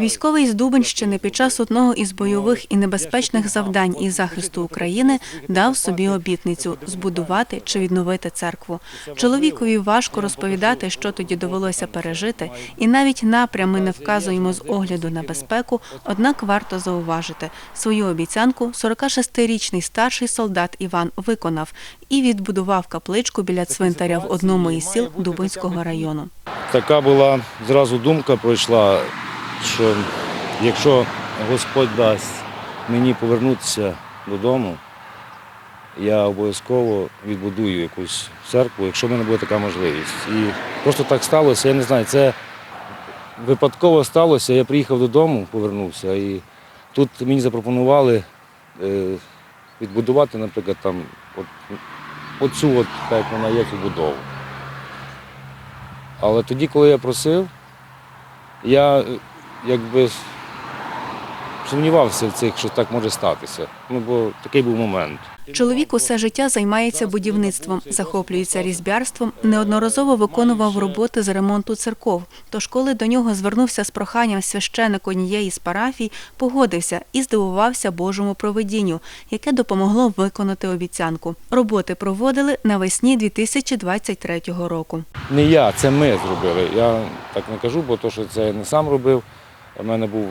Військовий з Дубенщини під час одного із бойових і небезпечних завдань із захисту України дав собі обітницю збудувати чи відновити церкву. Чоловікові важко розповідати, що тоді довелося пережити, і навіть напрями не вказуємо з огляду на безпеку. Однак варто зауважити, свою обіцянку 46-річний старший солдат Іван виконав і відбудував капличку біля цвинтаря в одному із сіл Дубинського району. Така була зразу думка пройшла, що якщо Господь дасть мені повернутися додому, я обов'язково відбудую якусь церкву, якщо в мене буде така можливість. І просто так сталося, я не знаю, це випадково сталося. Я приїхав додому, повернувся, і тут мені запропонували е, відбудувати, наприклад, там от, оцю, от, як вона є, цю будову. Але тоді, коли я просив, я якби сумнівався в цих, що так може статися. Ну, бо такий був момент. Чоловік усе життя займається будівництвом, захоплюється різьбярством, неодноразово виконував роботи з ремонту церков. Тож, коли до нього звернувся з проханням священик однієї з парафій, погодився і здивувався Божому провидінню, яке допомогло виконати обіцянку. Роботи проводили навесні 2023 року. Не я, це ми зробили. Я так не кажу, бо то, що це я не сам робив. У мене був,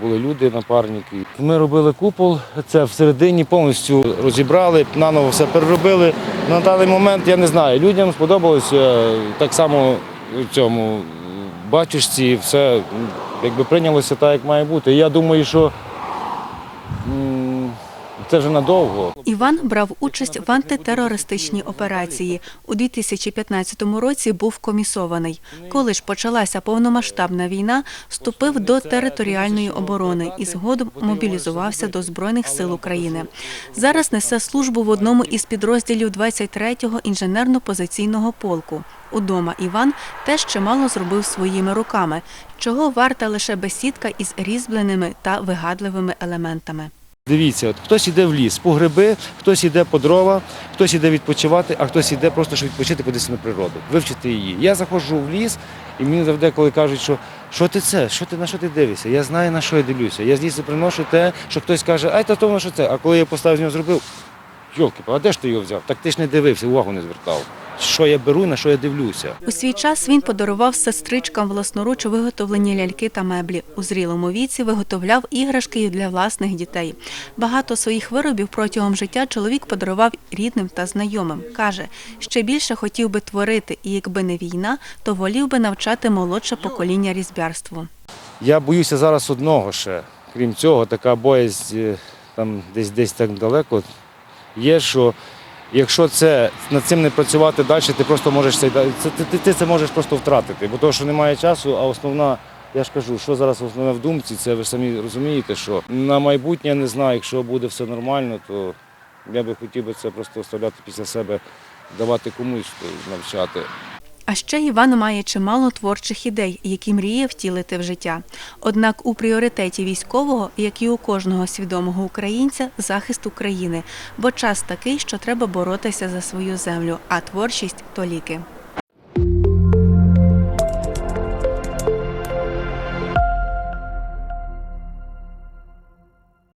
були люди, напарники. Ми робили купол, це всередині повністю розібрали, наново все переробили. На даний момент я не знаю, людям сподобалося так само в цьому бачишці, все якби прийнялося так, як має бути. Я думаю, що це вже надовго. Іван брав участь в антитерористичній операції. У 2015 році був комісований. Коли ж почалася повномасштабна війна, вступив до територіальної оборони і згодом мобілізувався до Збройних сил України. Зараз несе службу в одному із підрозділів 23-го інженерно-позиційного полку. Удома Іван теж чимало зробив своїми руками, чого варта лише бесідка із різьбленими та вигадливими елементами. Дивіться, от хтось іде в ліс по гриби, хтось іде по дрова, хтось іде відпочивати, а хтось іде просто щоб відпочити, подивитися на природу, вивчити її. Я заходжу в ліс, і мені завжди, коли кажуть, що що ти це, що ти на що ти дивишся? Я знаю на що я дивлюся. Я з лісу приношу те, що хтось каже, ай та тому, що це. А коли я поставив з нього зробив, йолки, а де ж ти його взяв? Так ти ж не дивився, увагу не звертав. Що я беру, на що я дивлюся. У свій час він подарував сестричкам власноруч виготовлені ляльки та меблі. У зрілому віці виготовляв іграшки для власних дітей. Багато своїх виробів протягом життя чоловік подарував рідним та знайомим. Каже, ще більше хотів би творити, і якби не війна, то волів би навчати молодше покоління різьбярству. Я боюся зараз одного ще. Крім цього, така боязнь е, там десь десь так далеко є, що якщо це над цим не працювати далі, ти просто можеш це, це ти, ти, ти це можеш просто втратити, бо того, що немає часу, а основна. Я ж кажу, що зараз основне в думці, це ви самі розумієте, що на майбутнє я не знаю, якщо буде все нормально, то я би хотів би це просто оставляти після себе, давати комусь навчати. А ще Іван має чимало творчих ідей, які мріє втілити в життя. Однак у пріоритеті військового, як і у кожного свідомого українця, захист України, бо час такий, що треба боротися за свою землю, а творчість то ліки.